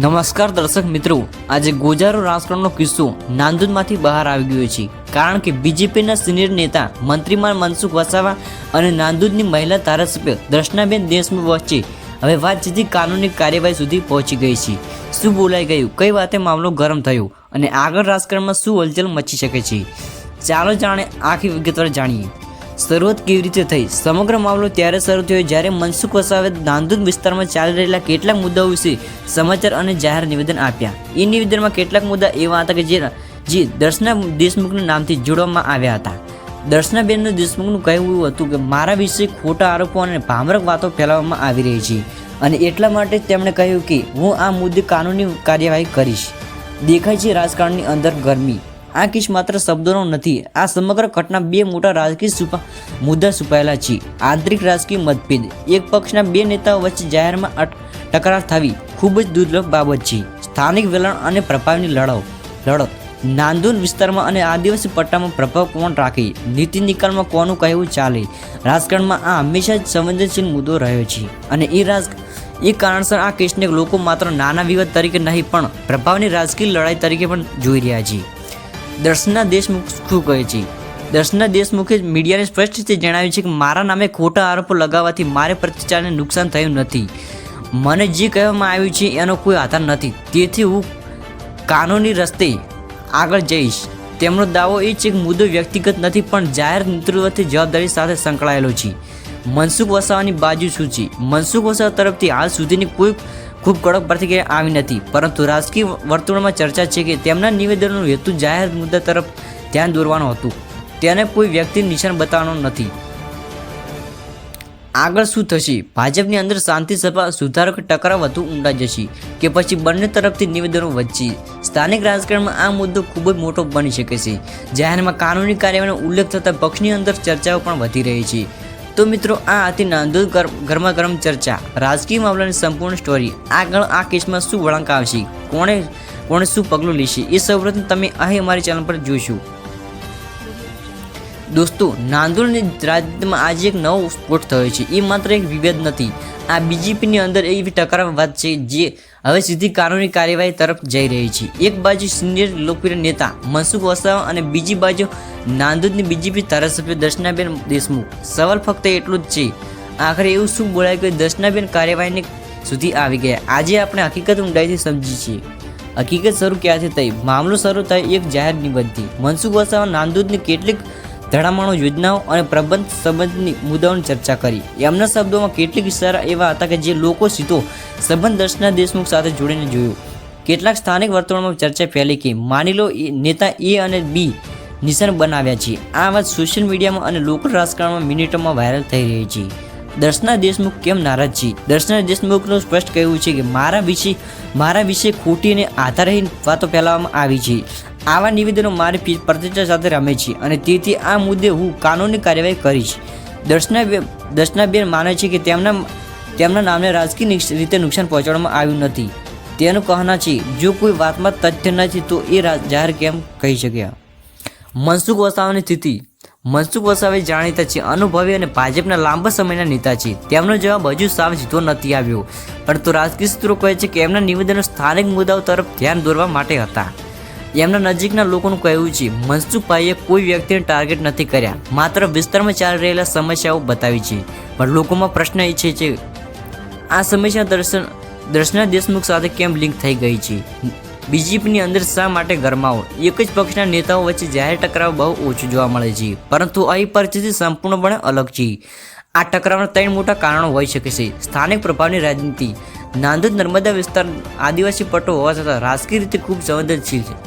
નમસ્કાર દર્શક મિત્રો, આજે ગોજારો રાજકારણનો કિસ્સો નાંદુદમાંથી બહાર આવી ગયો છે. કારણ કે બીજેપીના સિનિયર નેતા મંત્રીમાન મનસુખ વસાવા અને નાંદુદની મહિલા ધારાસભ્ય દર્શનાબેન દેશમુખ વચ્ચે હવે વાત સીધી કાનૂની કાર્યવાહી સુધી પહોંચી ગઈ છે. શું બોલાઈ ગયું? કઈ વાતે મામલો ગરમ થયો? અને આગળ રાજકારણમાં શું હલચલ મચી શકે છે? ચાલો જાણે આખી વિગતવાર જાણીએ. શરૂઆત કેવી રીતે થઈ? સમગ્ર મામલો ત્યારે શરૂ થયો જ્યારે મનસુખ વસાવે નાંદોદ વિસ્તારમાં ચાલી રહેલા કેટલાક મુદ્દાઓ વિશે સમાચાર અને જાહેર નિવેદન આપ્યા. એ નિવેદનમાં કેટલાક મુદ્દા એવા હતા કે જે જે દર્શના દેશમુખના નામથી જોડવામાં આવ્યા હતા. દર્શનાબેન દેશમુખનું કહેવું હતું કે, મારા વિશે ખોટા આરોપો અને ભામરક વાતો ફેલાવવામાં આવી રહી છે. અને એટલા માટે તેમણે કહ્યું કે, હું આ મુદ્દે કાનૂની કાર્યવાહી કરીશ. દેખાય છે રાજકારણની અંદર ગરમી. આ કિસ માત્ર શબ્દોનો નથી. આ સમગ્ર ઘટના બે મોટા રાજકીય મુદ્દા છુપાયેલા છે. આંતરિક રાજકીય મતભેદ. એક પક્ષના બે નેતાઓ વચ્ચે જાહેરમાં ટકરાર થવી ખૂબ જ દુર્લભ બાબત છે. સ્થાનિક વલણ અને પ્રભાવની લડાવ લડત. નાંદુન વિસ્તારમાં અને આદિવાસી પટ્ટામાં પ્રભાવ કોણ રાખે? નીતિ નિકાલમાં કોનું કહેવું ચાલે? રાજકારણમાં આ હંમેશા જ સંવેદનશીલ મુદ્દો રહ્યો છે. અને એ રાજ એ કારણસર આ કેસને લોકો માત્ર નાના વિવાદ તરીકે નહીં પણ પ્રભાવની રાજકીય લડાઈ તરીકે પણ જોઈ રહ્યા છે. દર્શના દેશમુખ શું કહે છે? દર્શના દેશમુખે મીડિયાને સ્પષ્ટ રીતે જણાવ્યું છે કે મારા નામે ખોટા આરોપો લગાવવાથી મારે પ્રતિષ્ઠાને નુકસાન થયું નથી. મને જે કહેવામાં આવ્યું છે એનો કોઈ આધાર નથી. તેથી હું કાનૂની રસ્તે આગળ જઈશ. તેમનો દાવો એ છે કે મુદ્દો વ્યક્તિગત નથી, પણ જાહેર નેતૃત્વથી જવાબદારી સાથે સંકળાયેલો છે. મનસુખ વસાવાની બાજુ શું છે? મનસુખ વસાવા તરફથી હાલ સુધીની કોઈ ખૂબ કડક પ્રતિક્રિયા આવી નથી. પરંતુ રાજકીય વર્તુળમાં ચર્ચા છે કે તેમના નિવેદનનું હેતુ જાહેર મુદ્દા તરફ ધ્યાન દોરવાનું હતું. તેને કોઈ વ્યક્તિ નિશાન બતાવવાનો નથી. આગળ શું થશે? ભાજપની અંદર શાંતિ સભા સુધારો કે ટકરાવ વધુ ઊંડા જશે કે પછી બંને તરફથી નિવેદનો વચ્ચે સ્થાનિક રાજકારણમાં આ મુદ્દો ખૂબ જ મોટો બની શકે છે. જાહેરમાં કાનૂની કાર્યવાહીનો ઉલ્લેખ થતાં પક્ષની અંદર ચર્ચાઓ પણ વધી રહી છે. તો મિત્રો, આ હતી નાંદોદ ગરમા ગરમ ચર્ચા. રાજકીય મામલાની સંપૂર્ણ સ્ટોરી આગળ આ કેસમાં શું વળાંક આવશે? કોણે કોણે શું પગલું લેશે? એ સૌપ્રથમ તમે અહીં અમારી ચેનલ પર જોઈશું દોસ્તો નાંદોડની રાજ્યમાં આજે એક નવો સ્ફોટ થયો છે. એ માત્ર એક વિભેદ નથી. આ બીજેપીની અંદર એવી ટકરાવ વાત છે, જે હવે સીધી કાનૂની કાર્યવાહી તરફ જઈ રહી છે. એક બાજુ સિનિયર લોકપ્રિય નેતા મનસુખ વસાવા અને બીજી બાજુ નાંદોદની બીજેપી ધારાસભ્ય દર્શનાબેન દેશમુખ. સવાલ ફક્ત એટલું જ છે, આખરે એવું શું બોલાય કે દર્શનાબેન કાર્યવાહીને સુધી આવી ગયા? આજે આપણે હકીકત ઊંડાઈથી સમજી છીએ. હકીકત શરૂ ક્યાંથી થઈ? મામલો શરૂ થાય એક જાહેર નિબંધથી. મનસુખ વસાવા નાંદોદની કેટલીક ધડામણો યોજનાઓ અને પ્રબંધ સંબંધની મુદ્દાઓની ચર્ચા કરી. એમના શબ્દોમાં કેટલીક ઇશારા એવા હતા કે જે લોકો સીધો સંબંધ દર્શના દેશમુખ સાથે જોડીને જોયું. કેટલાક સ્થાનિક વર્તુળોમાં ચર્ચા ફેલી કે માની લો નેતા એ અને બી નિશાન બનાવ્યા છે. આ વાત સોશિયલ મીડિયામાં અને લોકલ રાજકારણમાં મિનિટોમાં વાયરલ થઈ રહી છે. દર્શના દેશમુખ કેમ નારાજ છે? દર્શના દેશમુખનું સ્પષ્ટ કહેવું છે કે મારા વિશે મારા વિશે ખોટી અને આધારહીન વાતો ફેલાવવામાં આવી છે. આવા નિવેદનો મારી પ્રતિષ્ઠા સાથે રમે છે અને તેથી આ મુદ્દે હું કાનૂની કાર્યવાહી કરીશ. દર્શના દર્શનાબેન માને છે કે તેમના તેમના નામને રાજકીય રીતે નુકસાન પહોંચાડવામાં આવ્યું નથી. તેનું કહેના છે, જો કોઈ વાતમાં તથ્ય નથી, તો એ જાહેર કેમ કહી શક્યા? મનસુખ વસાવાની સ્થિતિ. મનસુખ વસાવે જાણીતા છે, અનુભવી અને ભાજપના લાંબા સમયના નેતા છે. તેમનો જવાબ હજુ સાવ સીધો નથી આવ્યો. પરંતુ રાજકીય સૂત્રો કહે છે કે એમના નિવેદનો સ્થાનિક મુદ્દાઓ તરફ ધ્યાન દોરવા માટે હતા. એમના નજીકના લોકોનું કહેવું છે મનસુખભાઈએ કોઈ વ્યક્તિને ટાર્ગેટ નથી કર્યા. માત્ર વિસ્તારમાં ચાલી રહેલા સમસ્યાઓ બતાવી છે. પણ લોકોમાં પ્રશ્ન એ છે આ સમસ્યા દર્શન, દર્શના દેશમુખ સાથે કેમ લિંક થઈ ગઈ છે? બીજેપીની અંદર શા માટે ગરમાવો? એક જ પક્ષના નેતાઓ વચ્ચે જાહેર ટકરાવ બહુ ઓછું જોવા મળે છે. પરંતુ અહીં પરિસ્થિતિ સંપૂર્ણપણે અલગ છે. આ ટકરાવના ત્રણ મોટા કારણો હોઈ શકે છે. સ્થાનિક પ્રભાવની રાજનીતિ. નાંદોદ નર્મદા વિસ્તાર આદિવાસી પટ્ટો હોવા છતાં રાજકીય રીતે ખૂબ સંવેદનશીલ છે.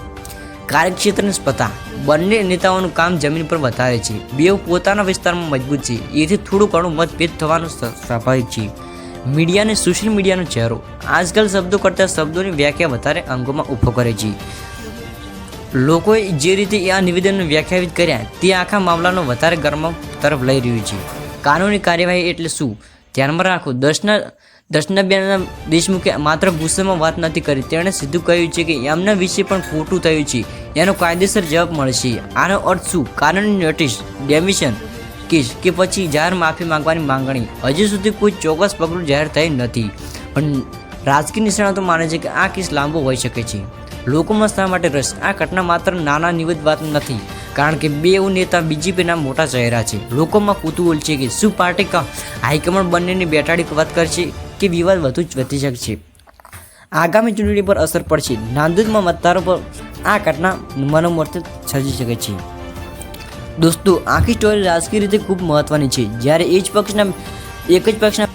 કાર્યક્ષેત્રની સ્પર્ધા. બંને નેતાઓનું કામ જમીન પર વધારે છે. બેઉ પોતાના વિસ્તારમાં મજબૂત છે. એથી થોડું ઘણું મતભેદ થવાનું સ્વાભાવિક છે. મીડિયાને સોશિયલ મીડિયાનો ચહેરો. આજકાલ શબ્દો કરતાં શબ્દોની વ્યાખ્યા વધારે અંગોમાં ઊભો કરે છે. લોકોએ જે રીતે આ નિવેદનને વ્યાખ્યાયિત કર્યા, તે આખા મામલાનો વધારે ગરમાવ તરફ લઈ રહ્યું છે. કાનૂની કાર્યવાહી એટલે શું? ધ્યાનમાં રાખો દર્શના દર્શનાબેન દેશમુખે માત્ર ગુસ્સામાં વાત નથી કરી. તેણે સીધું કહ્યું છે કે એમના વિશે પણ ખોટું થયું છે. એનો કાયદેસર જવાબ મળશે આનો અર્થ શું? કારણ નોટિસ ડેમિશન કેસ કે પછી જાહેર માફી માંગવાની માંગણી. હજી સુધી કોઈ ચોક્કસ પગલું જાહેર થઈ નથી. પણ રાજકીય નિષ્ણાતો માને છે કે આ કેસ લાંબો હોઈ શકે છે. લોકોમાં શા માટે રસ? આ ઘટના માત્ર નાના નિવેદ વાત નથી. કારણ કે બે નેતા બીજેપીના મોટા ચહેરા છે. લોકોમાં કુતૂહલ છે કે શું પાર્ટી કા હાઈકમાન્ડ બંનેની બેઠાડી વાત કરશે? કે વિવાદ વધુ જ વધી શકશે. આગામી ચૂંટણી પર અસર પડશે. નાંદુદમાં મતદારો પર આ ઘટના મનોમર્થ સર્જી શકે છે. દોસ્તો, આખી સ્ટોરી રાજકીય રીતે ખૂબ મહત્વની છે. જ્યારે એ જ પક્ષના, એક જ પક્ષના